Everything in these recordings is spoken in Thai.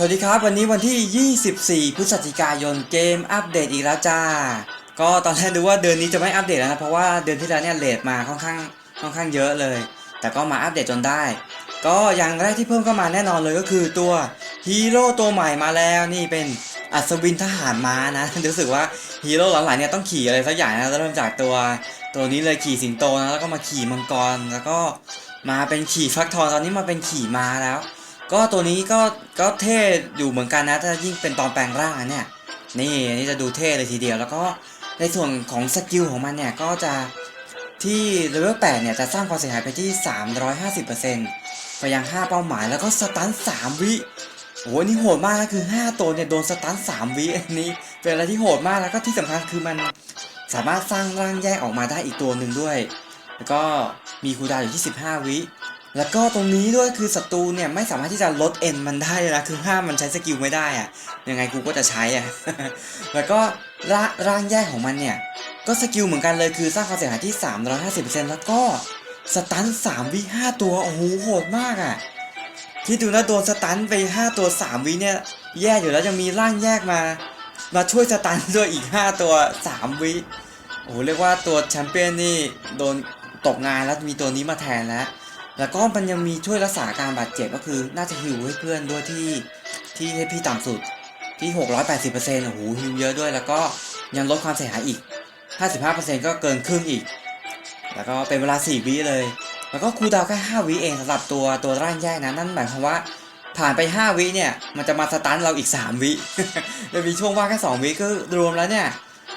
สวัสดีครับ วันนี้วันที่ 24 พฤศจิกายนเกมอัปเดตอีกแล้วจ้า ก็ตอนแรกดูว่าเดือนนี้จะไม่อัปเดตแล้วนะเพราะว่าเดือนที่แล้วเนี่ยเลทมาค่อนข้างค่อนข้างเยอะเลย แต่ก็มาอัปเดตจนได้ ก็อย่างแรกที่เพิ่มเข้ามาแน่นอนเลยก็คือตัวฮีโร่ตัวใหม่มาแล้วนี่เป็นอัศวินทหารม้านะรู้สึกว่าฮีโร่หลังๆเนี่ยต้องขี่อะไรสักอย่างนะเริ่มจากตัวตัวนี้เลยขี่สิงโตนะแล้วก็มาขี่มังกรแล้วก็มาเป็นขี่ฟักทองตอนนี้มาเป็นขี่ม้าแล้ว ก็ตัวนี้ก็ก็เท่อยู่เหมือนกันนะ ถ้ายิ่งเป็นตอนแปลงร่างนเนี่ย นี่นี่จะดูเท่เลยทีเดียว แล้วก็ในส่วนของสกิลของมันเนี่ย ก็จะที่เลเวล8เนี่ย จะสร้างความเสียหายไปที่ 350%ไปยัง 5 เป้าหมายแล้วก็สตัน 3 วิโอ้โหนี่โหดมากนะคือ 5 ตัวเนี่ย โดนสตัน 3 วิอันนี้ เป็นอะไรที่โหดมากแล้วก็ที่สำคัญคือมันสามารถสร้างร่างแยกออกมาได้อีกตัวหนึ่งด้วย แล้วก็มีคูดาวอยู่ที่ 15 วิ แล้วก็ตรงนี้ด้วยคือศัตรูเนี่ยไม่สามารถที่จะลดเอ็นมันได้เลยนะคือห้ามมันใช้สกิลไม่ได้อะยังไงกูก็จะใช้อะแล้วก็ร่าร่างแยกของมันเนี่ยก็สกิลเหมือนกันเลยคือสร้างความเสียหายที่ 350%แล้วก็สตัน3วิ5ตัวโอ้โหโหดมากอะคิดดูนะโดนสตันไป 5 ตัว 3วิเนี่ยแย่อยู่แล้วยังมีร่างแยกมา มาช่วยสตันด้วยอีก 5 ตัว 3วิโอ้โหเรียกว่าตัวแชมเปี้ยนนี่โดนตกงานแล้วมีตัวนี้มาแทนแล้ว แล้วก็มันยังมีช่วยรักษาการบาดเจ็บก็คือน่าจะฮิวให้เพื่อนด้วยที่ที่ให้พี่ต่ำสุดที่ 680%โอ้โหฮิวเยอะด้วย แล้วก็ยังลดความเสียหายอีก 55%ก็เกินครึ่งอีก แล้วก็เป็นเวลา 4 วิเลย แล้วก็คูดาวแค่ 5 วิเองสำหรับตัวตัวร่างแยกนะ นั่นหมายความว่าผ่านไป 5 วิเนี่ย มันจะมาสตันเราอีก 3 วิจะมีช่วงว่างแค่ 2 วิก็รวมแล้วเนี่ย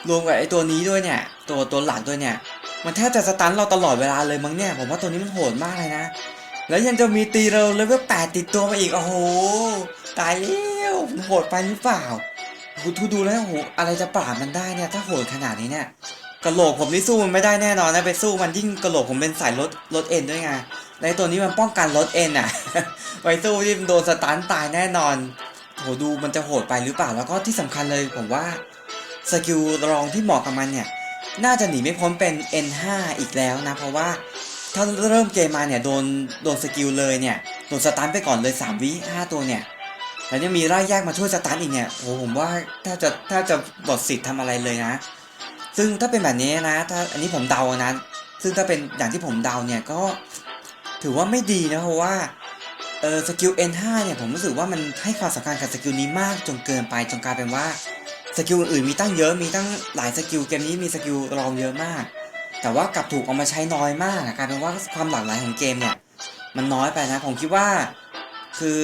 รวมกับไอ้ตัวนี้ด้วยเนี่ย ตัวตัวหลักด้วยเนี่ย มันแทบจะสตันเราตลอดเวลาเลยมั้งเนี่ย ผมว่าตัวนี้มันโหดมากเลยนะ แล้วยังจะมีตีเราเลเวลแปดติดตัวมาอีก โอ้โห ตายแล้วโหดไปหรือเปล่าคุณทูดูแล้วโอ้โหอะไรจะปราบมันได้เนี่ย ถ้าโหดขนาดนี้เนี่ยกระโหลกผมนี่สู้มันไม่ได้แน่นอนนะไปสู้มันยิ่งกระโหลกผมเป็นสายลดลดเอ็นด้วยไงในตัวนี้มันป้องกันลดเอ็นอะไปสู้ที่มันโดนสตันตายแน่นอนโหดูมันจะโหดไปหรือเปล่าแล้วก็ที่สำคัญเลยผมว่าสกิลรองที่เหมาะกับมันเนี่ย น่าจะหนีไม่พ้นเป็น N5 อีกแล้วนะ เพราะว่าถ้าเริ่มเกมมาเนี่ยโดนโดนสกิลเลยเนี่ยโดนสตันไปก่อนเลย 3 วิ 5 ตัวเนี่ยแล้วยังมีไล่แยกมาช่วยสตันอีกเนี่ยโอ้ผมว่าถ้าจะถ้าจะบดสิทธิ์ทำอะไรเลยนะ ซึ่งถ้าเป็นแบบนี้นะ ถ้าอันนี้ผมเดานะ ซึ่งถ้าเป็นอย่างที่ผมเดาเนี่ยก็ถือว่าไม่ดีนะเพราะว่าเออสกิล N5 เนี่ยผมรู้สึกว่ามันให้ความสำคัญกับสกิลนี้มากจนเกินไปจนกลายเป็นว่า สกิลอื่นมีตั้งเยอะมีตั้งหลายสกิลเกมนี้มีสกิลรองเยอะมาก แต่ว่ากลับถูกเอามาใช้น้อยมากกลายเป็นว่าความหลากหลายของเกมเนี่ยมันน้อยไปนะผมคิดว่า คือ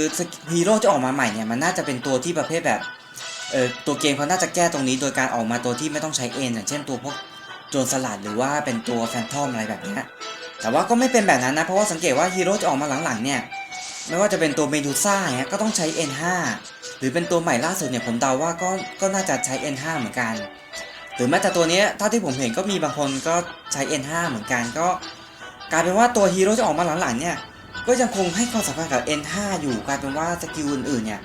ฮีโร่จะออกมาใหม่เนี่ยมันน่าจะเป็นตัวที่ประเภทแบบเออตัวเกมเขาน่าจะแก้ตรงนี้โดยการออกมาตัวที่ไม่ต้องใช้เอ็นอย่างเช่นตัวพวกโจรสลัดหรือว่าเป็นตัวแฟนทอมอะไรแบบนี้แต่ว่าก็ไม่เป็นแบบนั้นนะเพราะว่าสังเกตว่าฮีโร่จะออกมาหลังๆเนี่ยไม่ว่าจะเป็นตัวเมดูซ่าเนี่ยก็ต้องใช้ N5 หรือเป็นตัวใหม่ล่าสุดเนี่ยผมเดาว่าก็ก็น่าจะใช้ N5 เหมือนกัน หรือแม้แต่ตัวนี้เท่าที่ผมเห็นก็มีบางคนก็ใช้ N5 เหมือนกันก็ กลายเป็นว่าตัวฮีโร่จะออกมาหลังๆเนี่ยก็ยังคงให้ความสำคัญกับ N5 อยู่กลายเป็นว่าสกิลอื่นๆเนี่ย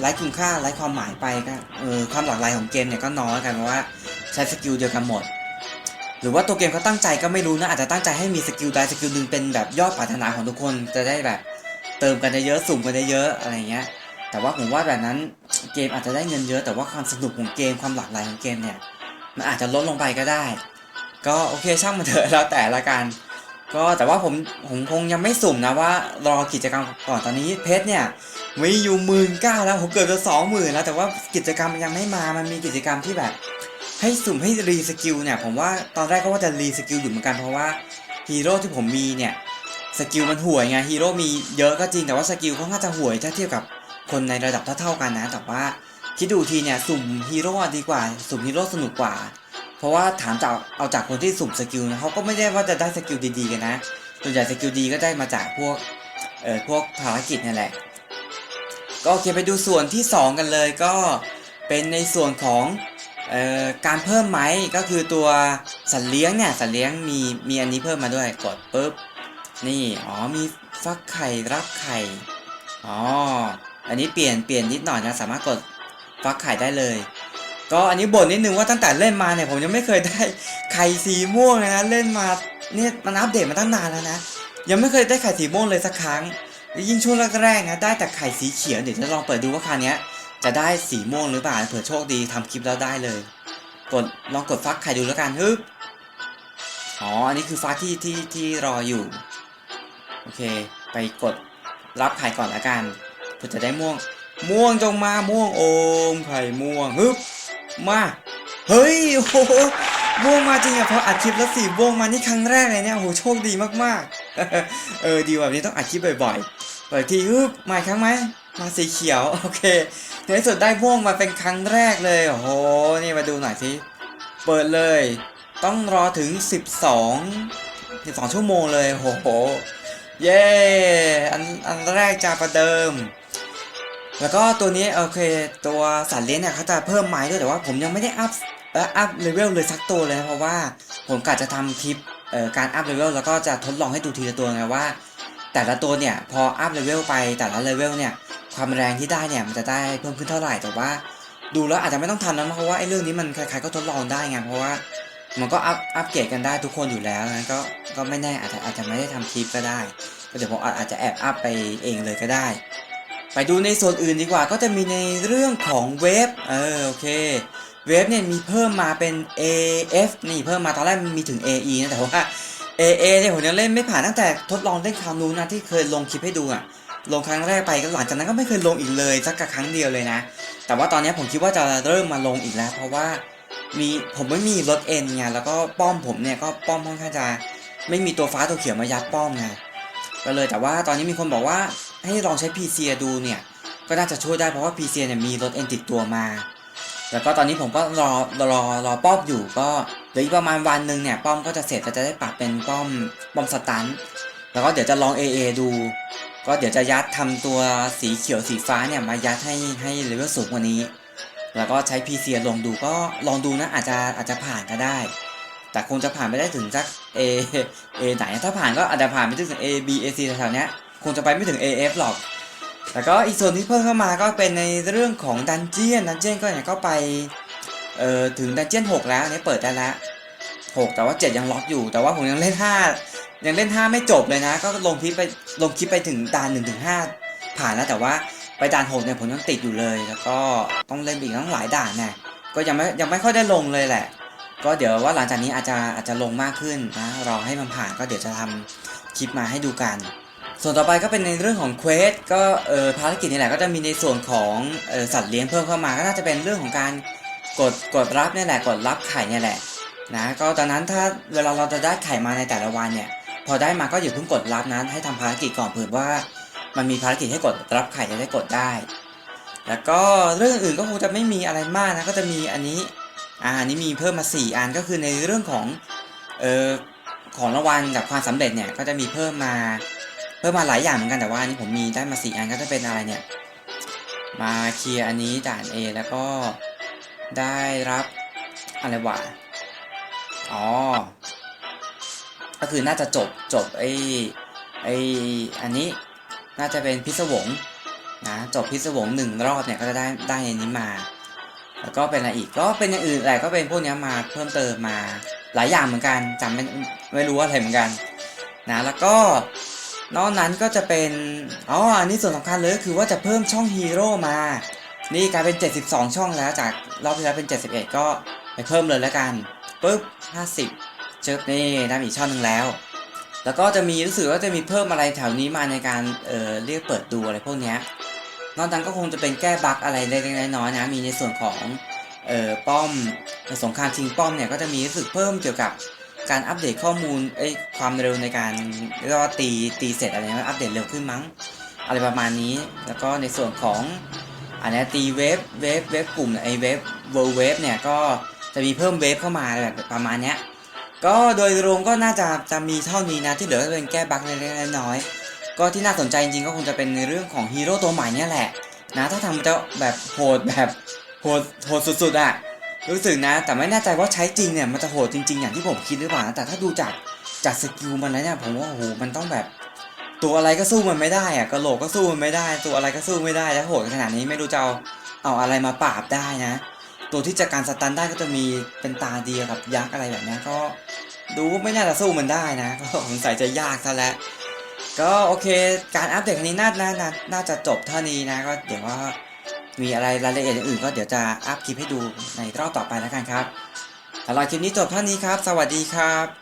ไร้คุณค่าไร้ความหมายไปก็เออความหลากหลายของเกมเนี่ยก็น้อยกันเพราะว่าใช้สกิลเดียวกันหมด หรือว่าตัวเกมเขาตั้งใจก็ไม่รู้นะอาจจะตั้งใจให้มีสกิลใดสกิลหนึ่งเป็นแบบยอดปรารถนาของทุกคนจะได้แบบ เติมกันเยอะๆสุ่มกันเยอะๆอะไรเงี้ย แต่ว่าผมว่าแบบนั้นเกมอาจจะได้เงินเยอะ แต่ว่าความสนุกของเกมความหลากหลายของเกมเนี่ย มันอาจจะลดลงไปก็ได้ ก็โอเคช่างมันเถอะแล้วแต่ละกันก็แต่ว่าผมผมคงยังไม่สุ่มนะว่ารอกิจกรรมก่อนตอนนี้เพชรเนี่ยมีอยู่หมื่นเก้าแล้วผมเกือบจะสองหมื่นแล้วแต่ว่ากิจกรรมมันยังไม่มามันมีกิจกรรมที่แบบ ให้สุ่มให้รีสกิลเนี่ยผมว่าตอนแรกก็ว่าจะรีสกิลอยู่เหมือนกันเพราะว่าฮีโร่ที่ผมมีเนี่ยสกิลมันห่วยไงฮีโร่มีเยอะก็จริงแต่ว่าสกิลเขาน่าจะห่วยถ้าเทียบกับ คนในระดับเท่าๆกันนะ แต่ว่าคิดดูทีเนี่ยสุ่มฮีโร่ดีกว่า สุ่มฮีโร่สนุกกว่า เพราะว่าถามจากเอาจากคนที่สุ่มสกิลนะเขาก็ไม่ได้ว่าจะได้สกิลดีๆกันนะส่วนใหญ่สกิลดีก็ได้มาจากพวกเอ่อพวกภารกิจนี่แหละ ก็โอเคไปดูส่วนที่ 2 กันเลยก็เป็นในส่วนของเอ่อการเพิ่มไหมก็คือตัวสัตว์เลี้ยงเนี่ยสัตว์เลี้ยงมีมีอันนี้เพิ่มมาด้วยกดปุ๊บนี่อ๋อมีฟักไข่รับไข่อ๋อ อันนี้เปลี่ยนเปลี่ยนนิดหน่อยนะสามารถกดฟักไข่ได้เลย ก็อันนี้บ่นนิดนึงว่าตั้งแต่เล่นมาเนี่ยผมยังไม่เคยได้ไข่สีม่วงนะเล่นมาเนี่ยมันอัปเดตมาตั้งนานแล้วนะยังไม่เคยได้ไข่สีม่วงเลยสักครั้งยิ่งช่วงแรกๆนะได้แต่ไข่สีเขียวเดี๋ยวจะลองเปิดดูว่าคราวนี้จะได้สีม่วงหรือเปล่าเผื่อโชคดีทำคลิปแล้วได้เลย กดลองกดฟักไข่ดูแล้วกันฮึบอ๋ออันนี้คือฟักที่ที่ที่รออยู่ โอเค ไปกดรับไข่ก่อนละกัน เพื่อจะได้ม่วง ม่วงจงมาม่วงโอมไข่ม่วงฮึบมาเฮ้ยโอ้โหม่วงมาจริงอะเพราะอัดคลิปแล้วสีม่วงมานี่ครั้งแรกเลยเนี่ยโอ้โหโชคดีมากๆ เออดีแบบนี้ต้องอัดคลิปบ่อยๆเปิดทีฮึบมาอีกครั้งไหมมาสีเขียวโอเคในที่สุดได้ม่วงมาเป็นครั้งแรกเลยโอ้โหนี่มาดูหน่อยสิเปิดเลย ต้องรอถึง 12 12 ชั่วโมงเลยโอ้โห เย้ อันแรกจะประเดิม แล้วก็ตัวนี้โอเคตัวสัตว์เลี้ยงเนี่ยเขาจะเพิ่มไม้ด้วยแต่ว่าผมยังไม่ได้อัพเอ่ออัพเลเวลเลยสักตัวเลยนะเพราะว่าผมกะจะทำคลิปเอ่อการอัพเลเวลแล้วก็จะทดลองให้ดูทีละตัวไงว่า แต่ละตัวเนี่ยพออัพเลเวลไปแต่ละเลเวลเนี่ยความแรงที่ได้เนี่ยมันจะได้เพิ่มขึ้นเท่าไหร่แต่ว่า ดูแล้วอาจจะไม่ต้องทำแล้วเพราะว่าไอ้เรื่องนี้มันใครๆก็ทดลองได้ไงเพราะว่ามันก็อัพอัพเกรดกันได้ทุกคนอยู่แล้วนะก็ก็ไม่แน่อาจจะอาจจะไม่ได้ทำคลิปก็ได้ เดี๋ยวผมอาจจะแอบอัพไปเองเลยก็ได้ ไปดูในส่วนอื่นดีกว่าก็จะมีในเรื่องของเว็บเออโอเคเว็บเนี่ยมีเพิ่มมาเป็น AF นี่เพิ่มมาตอนแรกมีถึง AE นะแต่ว่า AA เนี่ยผมยังเล่นไม่ผ่านตั้งแต่ทดลองเล่นคราวนู้นนะที่เคยลงคลิปให้ดูอะลงครั้งแรกไปก็หลังจากนั้นก็ไม่เคยลงอีกเลยสักครั้งเดียวเลยนะ แต่ว่าตอนนี้ผมคิดว่าจะเริ่มมาลงอีกแล้ว เพราะว่ามีผมไม่มีรถเอ็นไงแล้วก็ป้อมผมเนี่ยก็ป้อมค่อนข้างจะไม่มีตัวฟ้าตัวเขียวมายัดป้อมไง ก็เลยแต่ว่าตอนนี้มีคนบอกว่าให้ลองใช้ PC ดูเนี่ย ก็น่าจะช่วยได้เพราะว่า PC เนี่ยมีรถเอ็นติดตัวมา แล้วก็ตอนนี้ผมก็รอรอรอป้อมอยู่ก็เดี๋ยวอีกประมาณวันหนึ่งเนี่ยป้อมก็จะเสร็จก็จะได้ปรับเป็นป้อมป้อมสตันแล้วก็เดี๋ยวจะลอง AA ดู ก็เดี๋ยวจะยัดทำตัวสีเขียวสีฟ้าเนี่ยมายัดให้ให้เลเวลสูงกว่านี้ แล้วก็ใช้ PC ลงดูก็ลองดูนะอาจจะอาจจะผ่านก็ได้ แต่คงจะผ่านไม่ได้ถึงสัก A A ไหนถ้าผ่านก็อาจจะผ่านไปถึง A B A C แถวๆนี้คงจะไปไม่ถึง AF หรอกแล้วก็อีกส่วนที่เพิ่มเข้ามาก็เป็นในเรื่องของดันเจียนดันเจียนก็เนี่ยก็ไปเอ่อถึงดันเจียน6 แล้วอันนี้เปิดได้แล้ว6แต่ว่า 7 ยังล็อกอยู่ แต่ว่าผมยังเล่น 5 ยังเล่น 5 ไม่จบเลยนะ ก็ลงคลิปไปลงคลิปไปถึงด่าน1ถึง5ผ่านแล้วแต่ว่าไปด่าน6เนี่ยผมยังติดอยู่เลย แล้วก็ต้องเล่นอีกตั้งหลายด่านนะก็ยังไม่ยังไม่ค่อยได้ลงเลยแหละ ก็เดี๋ยวว่าหลังจากนี้อาจจะอาจจะลงมากขึ้นนะรอให้มันผ่านก็เดี๋ยวจะทำคลิปมาให้ดูกัน ส่วนต่อไปก็เป็นในเรื่องของเควสก็เออภารกิจนี่แหละก็จะมีในส่วนของออสัตว์เลี้ยงเพิ่มเข้ามาก็น่าจะเป็นเรื่องของการกดกดรับนี่แหละกดรับไข่นี่แหละนะก็ตอนนั้นถ้าเวลาเราจะได้ไข่มาในแต่ละวันเนี่ยพอได้มาก็อย่าเพิ่งกดรับนะให้ทำภารกิจก่อนเผื่อว่า มันมีภารกิจให้กดรับไข่จะได้กดได้ แล้วก็เรื่องอื่นก็คงจะไม่มีอะไรมากนะก็จะมีอันนี้ อ่าอันนี้มีเพิ่มมา 4 อันก็คือในเรื่องของเออของรางวัลกับความสำเร็จเนี่ยก็จะมีเพิ่มมาเพิ่มมาหลายอย่างเหมือนกันแต่ว่าอันนี้ผมมีได้มาสี่อันก็จะเป็นอะไรเนี่ยมาเคลียร์อันนี้ด่าน A แล้วก็ได้รับอะไรวะอ๋อก็คือน่าจะจบจบไอ้ไอ้อันนี้น่าจะเป็นพิศวงนะจบพิศวงหนึ่งรอบเนี่ยก็จะได้ได้ในนี้มา แล้วก็เป็นอะไรอีกก็เป็นอย่างอื่นแหละก็เป็นพวกนี้มาเพิ่มเติมมาหลายอย่างเหมือนกันจำไม่ไม่รู้ว่าอะไรเหมือนกันนะแล้วก็นอกนั้นก็จะเป็นอ๋ออันนี้ส่วนสำคัญเลยก็คือว่าจะเพิ่มช่องฮีโร่มา นี่กลายเป็น 72 ช่องแล้วจากรอบที่แล้วเป็น 71 ก็ไปเพิ่มเลยแล้วกันปุ๊บ50 เชิบนี่ได้อีกช่องหนึ่งแล้ว แล้วก็จะมีรู้สึกว่าจะมีเพิ่มอะไรแถวนี้มาในการเอ่อเรียกเปิดดูอะไรพวกเนี้ย นอกนั้นก็คงจะเป็นแก้บั๊กอะไรเล็กๆน้อยๆนะ มีในส่วนของเอ่อป้อมสงครามชิงป้อมเนี่ยก็จะมีรู้สึกเพิ่มเกี่ยวกับการอัปเดตข้อมูลเอ้ยความเร็วในการเรียกว่าตีตีเสร็จอะไรเงี้ยอัปเดตเร็วขึ้นมั้ง อะไรประมาณนี้ แล้วก็ในส่วนของอันนี้ตีเวฟเวฟเวฟกลุ่มไอเวฟเวลเวฟเนี่ยก็จะมีเพิ่มเวฟเข้ามาอะไรแบบประมาณเนี้ยก็โดยรวมก็น่าจะจะมีเท่านี้นะที่เหลือก็เป็นแก้บั๊กเล็กๆน้อยๆ ก็ที่น่าสนใจจริงๆก็คงจะเป็นในเรื่องของฮีโร่ตัวใหม่เนี่ยแหละนะถ้าทำจะแบบโหดแบบโหดโหดสุดๆอะรู้สึกนะ แต่ไม่แน่ใจว่าใช้จริงเนี่ยมันจะโหดจริง ๆ อย่างที่ผมคิดหรือเปล่านะแต่ถ้าดูจากจากสกิลมันแล้วเนี่ยผมว่าโอ้โหมันต้องแบบ ตัวอะไรก็สู้มันไม่ได้อะกระโหลกก็สู้มันไม่ได้ ตัวอะไรก็สู้ไม่ได้แล้วโหดขนาดนี้ไม่รู้จะเอาเอาอะไรมาปราบได้นะ ตัวที่จะการสตันได้ก็จะมีเป็นตาเดียวกับยักษ์อะไรแบบนี้ก็ ดูไม่น่าจะสู้มันได้นะ ก็สงสัยจะยากซะแล้ว ก็โอเค การอัปเดตครั้งนี้น่าน่าน่าจะจบเท่านี้นะ ก็เดี๋ยวว่ามีอะไรรายละเอียดอื่นก็เดี๋ยวจะอัพคลิปให้ดูในรอบต่อไปแล้วกันครับสำหรับคลิปนี้จบเท่านี้ครับ สวัสดีครับ